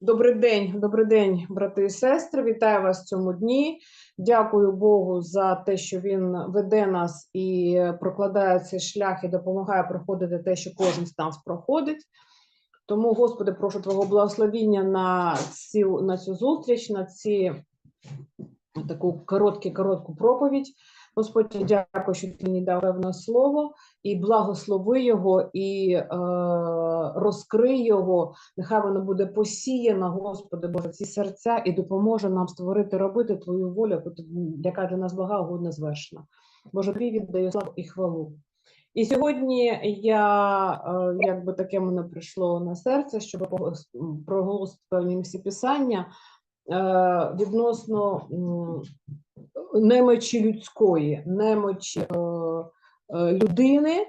Добрий день, добрий день, брати і сестри. Вітаю вас в цьому дні. Дякую Богу за те, що він веде нас і прокладає цей шлях і допомагає проходити те, що кожен з нас проходить. Тому, Господи, прошу Твого благословіння на цю, на цю зустріч, на ці таку коротку, коротку проповідь. Господь, дякую, що ти мені дав певне слово, і благослови його, і е, розкрий його. Нехай воно буде посіяно, Господи Боже, ці серця і допоможе нам створити, робити Твою волю, яка для нас блага, угодна звершена. Боже, тобі віддаю славу і хвалу. І сьогодні я, е, якби таке мене прийшло на серце, щоб проголосити певні місці писання е, відносно немочі людської, немочі е, е, людини,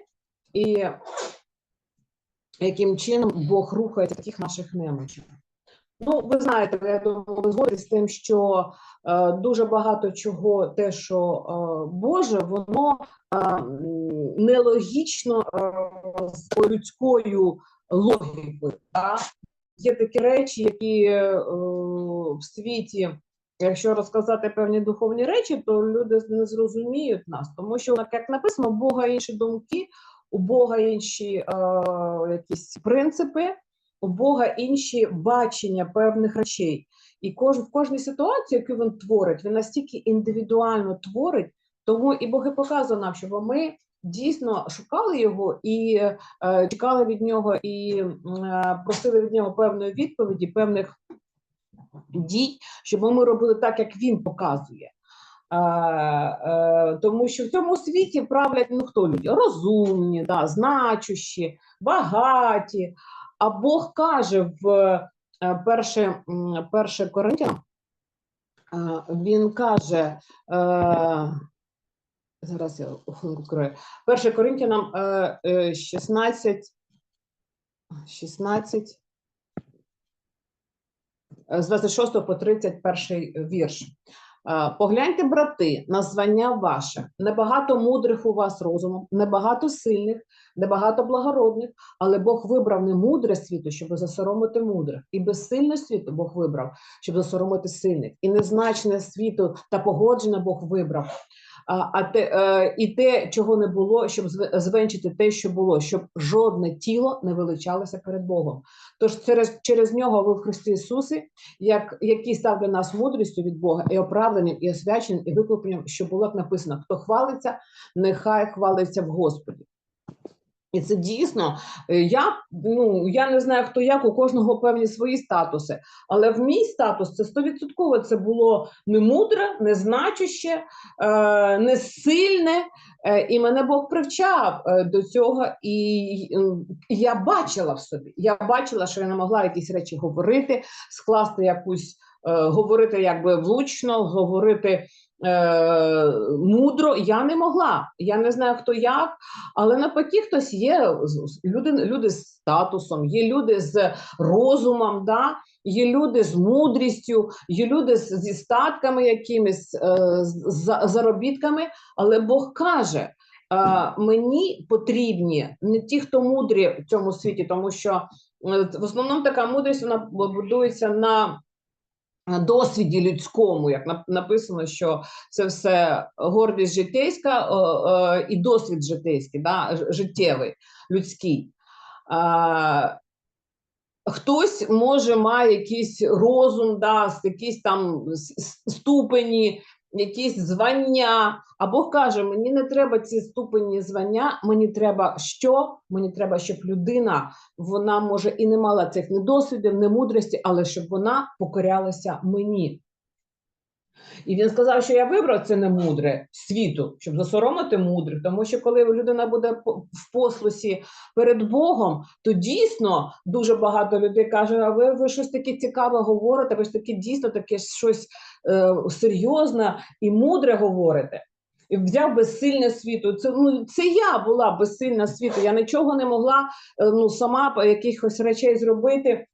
і яким чином Бог рухається в таких наших немочах. Ну, ви знаєте, я думаю, ви згодні з тим, що е, дуже багато чого, те, що е, Боже, воно е, нелогічно е, з людською логікою. Да? Є такі речі, які е, в світі, якщо розказати певні духовні речі, то люди не зрозуміють нас, тому що, як написано, у Бога інші думки, у Бога інші е, якісь принципи, у Бога інші бачення певних речей. І кож, в кожній ситуації, яку він творить, він настільки індивідуально творить, тому і Бог і показує нам, щоб ми дійсно шукали його і е, чекали від нього, і е, просили від нього певної відповіді, певних дій, щоб ми робили так, як він показує. Е, е, тому що в цьому світі правлять ну хто люди? Розумні, да, значущі, багаті. А Бог каже в е, перше, перше Коринтянам, е, він каже, е, зараз я відкрию, перше Коринтянам е, е, 16, 16, е, з 26 по 31 вірш. Е, Погляньте, брати, на звання ваше. Небагато мудрих у вас розумом, небагато сильних, небагато благородних, але Бог вибрав не мудре світу, щоб засоромити мудрих, і безсильне світу Бог вибрав, щоб засоромити сильних, і незначне світу та погоджене Бог вибрав. А, те, е, і те, чого не було, щоб звенчити те, що було, щоб жодне тіло не величалося перед Богом. Тож через, через нього ви в Христі Ісусі, як, який став для нас мудрістю від Бога, і оправданням, і освяченням, і викупленням, що було б написано: хто хвалиться, нехай хвалиться в Господі. І це дійсно, е, я ну я не знаю хто як, у кожного певні свої статуси, але в мій статус це стовідсотково це було не мудре, не е, не е, і мене Бог привчав е, до цього, і м, я бачила в собі. Я бачила, що я не могла якісь речі говорити, скласти якусь, е, говорити якби влучно, говорити. Е, мудро я не могла. Я не знаю, хто як, але навпаки, хтось є люди, люди з статусом, є люди з розумом, да? є люди з мудрістю, є люди зі статками якимись, е, з заробітками. Але Бог каже: е, мені потрібні не ті, хто мудрі в цьому світі, тому що е, в основному така мудрість вона будується на е, досвіді людському, як написано, що це все гордість житейська і досвід житейський, да, життєвий, людський. Хтось може має якийсь розум, да, якісь там ступені, якісь звання. А Бог каже: мені не треба ці ступені звання, мені треба що? Мені треба, щоб людина вона може і не мала цих недосвідів, не мудрості, але щоб вона покорялася мені. І він сказав, що я вибрав це немудре світу, щоб засоромити мудрих, тому що коли людина буде в послусі перед Богом, то дійсно дуже багато людей каже: а ви, ви щось таке цікаве говорите, ви ж таке дійсно таке щось е, серйозне і мудре говорите. І взяв безсильне світу. Це ну це я була безсильна світу. Я нічого не могла е, ну сама якихось речей зробити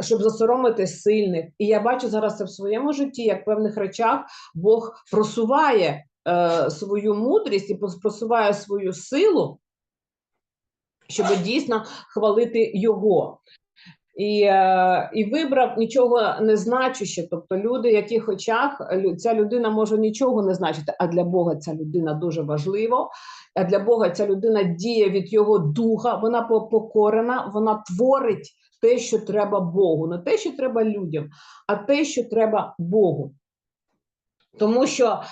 щоб засоромити сильних. І я бачу зараз це в своєму житті, як в певних речах Бог просуває е, свою мудрість і просуває свою силу щоб дійсно хвалити його. І, е, і вибрав нічого не значуще. Тобто, люди, яких очах ця людина може нічого не значити, а для Бога ця людина дуже важлива. А для Бога ця людина діє від його духа, вона покорена, вона творить те, що треба Богу, не те, що треба людям, а те, що треба Богу. Тому що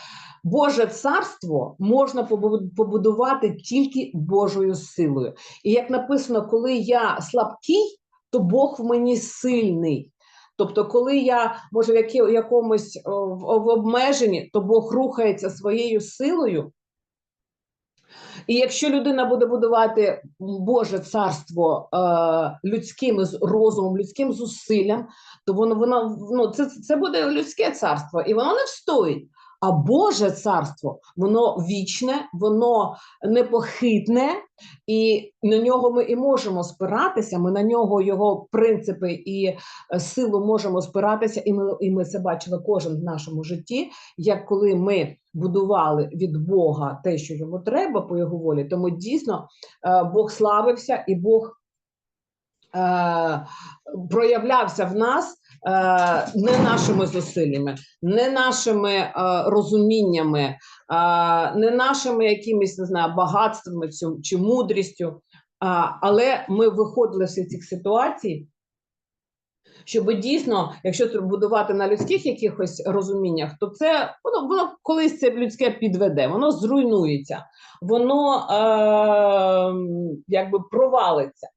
Боже царство можна побудувати тільки Божою силою. І як написано, коли я слабкий, то Бог в мені сильний. Тобто, коли я може в якомусь в, обмеженні, то Бог рухається своєю силою. І якщо людина буде будувати Боже царство е, людським розумом, людським зусиллям, то воно воно ну це, це буде людське царство, і воно не встоїть. А Боже царство, воно вічне, воно непохитне, і на нього ми і можемо спиратися. Ми на нього його принципи і е, силу можемо спиратися, і ми, і ми це бачили кожен в нашому житті. Як коли ми будували від Бога те, що йому треба по його волі, тому дійсно е, Бог славився і Бог е, проявлявся в нас не нашими зусиллями, не нашими е, розуміннями, е, не нашими якимись не знаю, багатствами чи, мудрістю. Але ми виходили з цих ситуацій, щоб дійсно, якщо будувати на людських якихось розуміннях, то це воно, воно колись це людське підведе, воно зруйнується, воно е, якби провалиться.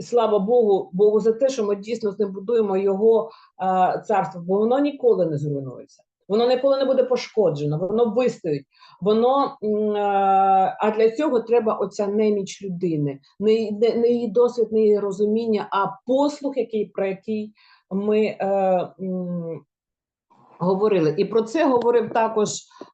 Слава Богу, Богу за те, що ми дійсно з ним будуємо його е, царство, бо воно ніколи не зруйнується. Воно ніколи не буде пошкоджено, воно вистоїть. Воно е, а для цього треба оця неміч людини, не, її- досвід, не її розуміння, а послух, який про який ми е, м, говорили. І про це говорив також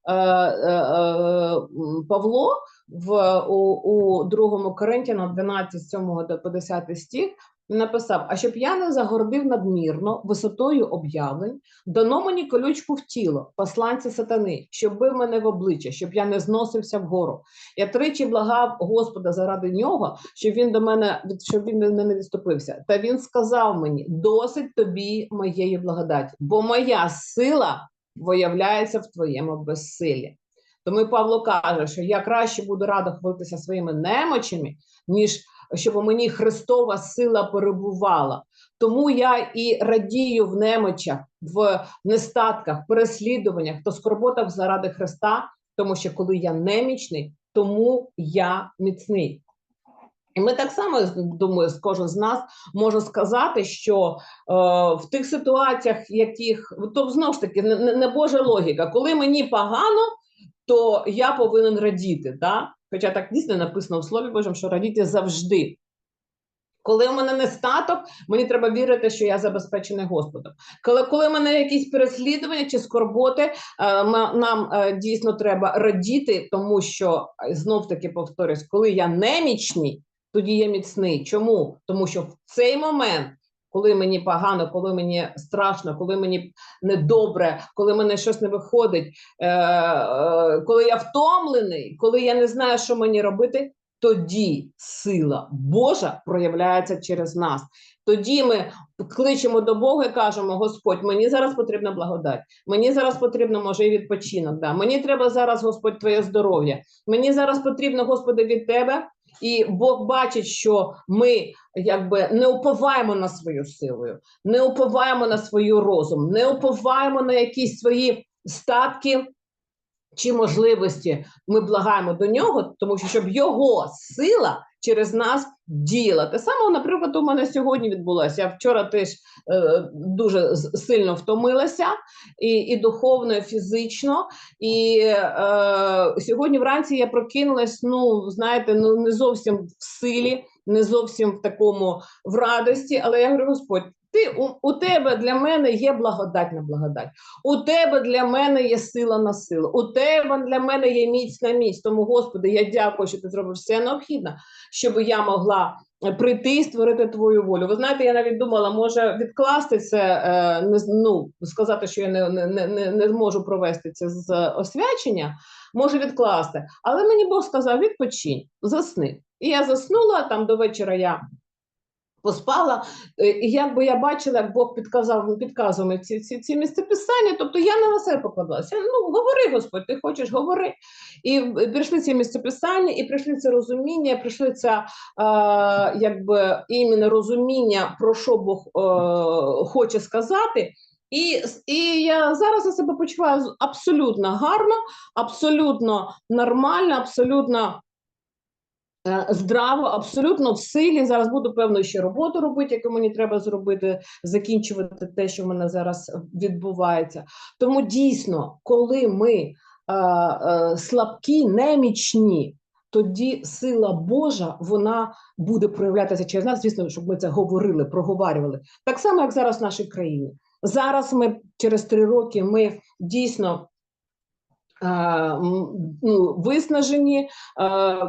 е, е, е, Павло в у, у другому Коринтянам 12, з 7 до по 10 стих. Він написав: А щоб я не загордив надмірно висотою об'явлень, дано мені колючку в тіло, посланця сатани, щоб бив мене в обличчя, щоб я не зносився вгору. Я тричі благав Господа заради нього, щоб він до мене щоб він до мене відступився. Та він сказав мені: досить тобі моєї благодаті, бо моя сила виявляється в твоєму безсилі. Тому Павло каже, що я краще буду рада хвалитися своїми немочами, ніж щоб мені Христова сила перебувала. Тому я і радію в немочах, в нестатках, переслідуваннях та скорботах заради Христа, тому що коли я немічний, тому я міцний. І ми так само думаю, кожен з нас може сказати, що е, в тих ситуаціях, яких то знову ж таки не- не Божа логіка, коли мені погано, то я повинен радіти. Да? Хоча так дійсно написано в Слові Божому, що радіти завжди. Коли у мене нестаток, мені треба вірити, що я забезпечений Господом. Коли, коли в мене якісь переслідування чи скорботи, е, нам е, дійсно треба радіти, тому що знов таки повторюсь, коли я немічний, тоді я міцний. Чому? Тому що в цей момент, коли мені погано, коли мені страшно, коли мені недобре, коли мене щось не виходить, е, е, коли я втомлений, коли я не знаю, що мені робити, тоді сила Божа проявляється через нас. Тоді ми кличемо до Бога і кажемо: Господь, мені зараз потрібна благодать, мені зараз потрібно, може, і відпочинок. Да. Мені треба зараз, Господь, Твоє здоров'я. Мені зараз потрібно, Господи, від Тебе. І Бог бачить, що ми якби не уповаємо на свою силу, не уповаємо на свою розум, не уповаємо на якісь свої статки чи можливості. Ми благаємо до нього, тому що щоб його сила через нас діяла. Те саме, наприклад, у мене сьогодні відбулося. Я вчора теж е, дуже сильно втомилася і, і духовно, і фізично. І е, сьогодні вранці я прокинулась, ну, знаєте, ну не зовсім в силі, не зовсім в такому в радості, але я говорю, Господь, ти у, у тебе для мене є благодать на благодать. У тебе для мене є сила на силу. У тебе для мене є міць на міць. Тому, Господи, я дякую, що ти зробиш все необхідне, щоб я могла прийти і створити твою волю. Ви знаєте, я навіть думала, може відкласти це, е, ну, сказати, що я не, не, не, не- не зможу провести це з освячення, може відкласти. Але мені Бог сказав: відпочинь, засни. І я заснула там до вечора. Я поспала, е, і якби я бачила, як Бог підказав, підказував мені ці, ці, ці місцеписання, тобто я не на себе покладалася. Ну, говори, Господь, ти хочеш, говори. І прийшли ці місцеписання, і прийшли це розуміння, прийшли це е, якби іменно розуміння, про що Бог е, хоче сказати. І, і я зараз я себе почуваю абсолютно гарно, абсолютно нормально, абсолютно здраво, абсолютно в силі. Зараз буду певно ще роботу робити, яку мені треба зробити, закінчувати те, що в мене зараз відбувається. Тому дійсно, коли ми е, е, слабкі, немічні. Тоді сила Божа вона буде проявлятися через нас, звісно, щоб ми це говорили, проговорювали. Так само, як зараз в нашій країні. Зараз ми через три роки ми дійсно е, ну, виснажені, е,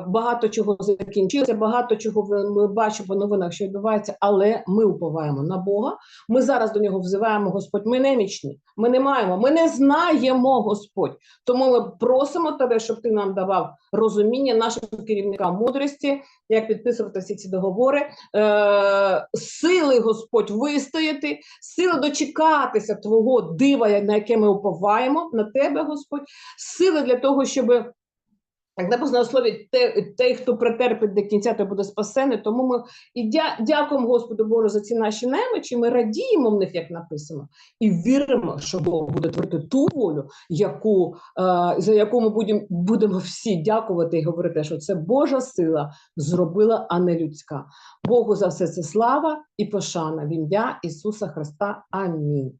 багато чого закінчилося, багато чого ми бачимо по новинах, що відбувається, але ми уповаємо на Бога. Ми зараз до нього взиваємо Господь. Ми немічні, ми не маємо, ми не знаємо Господь. Тому ми просимо тебе, щоб ти нам давав розуміння нашим керівникам мудрості, як підписувати всі ці договори, е, сили Господь вистояти, сили дочекатися твого дива, на яке ми уповаємо на тебе, Господь, сили для того, щоб. Як написано в слові, той, хто претерпить до кінця, той буде спасений. Тому ми і дя, дякуємо Господу Богу за ці наші немочі. Ми радіємо в них, як написано, і віримо, що Бог буде творити ту волю, яку, е, за яку ми будемо, будемо всі дякувати і говорити, що це Божа сила зробила, а не людська. Богу за все це слава і пошана в ім'я Ісуса Христа. Амінь.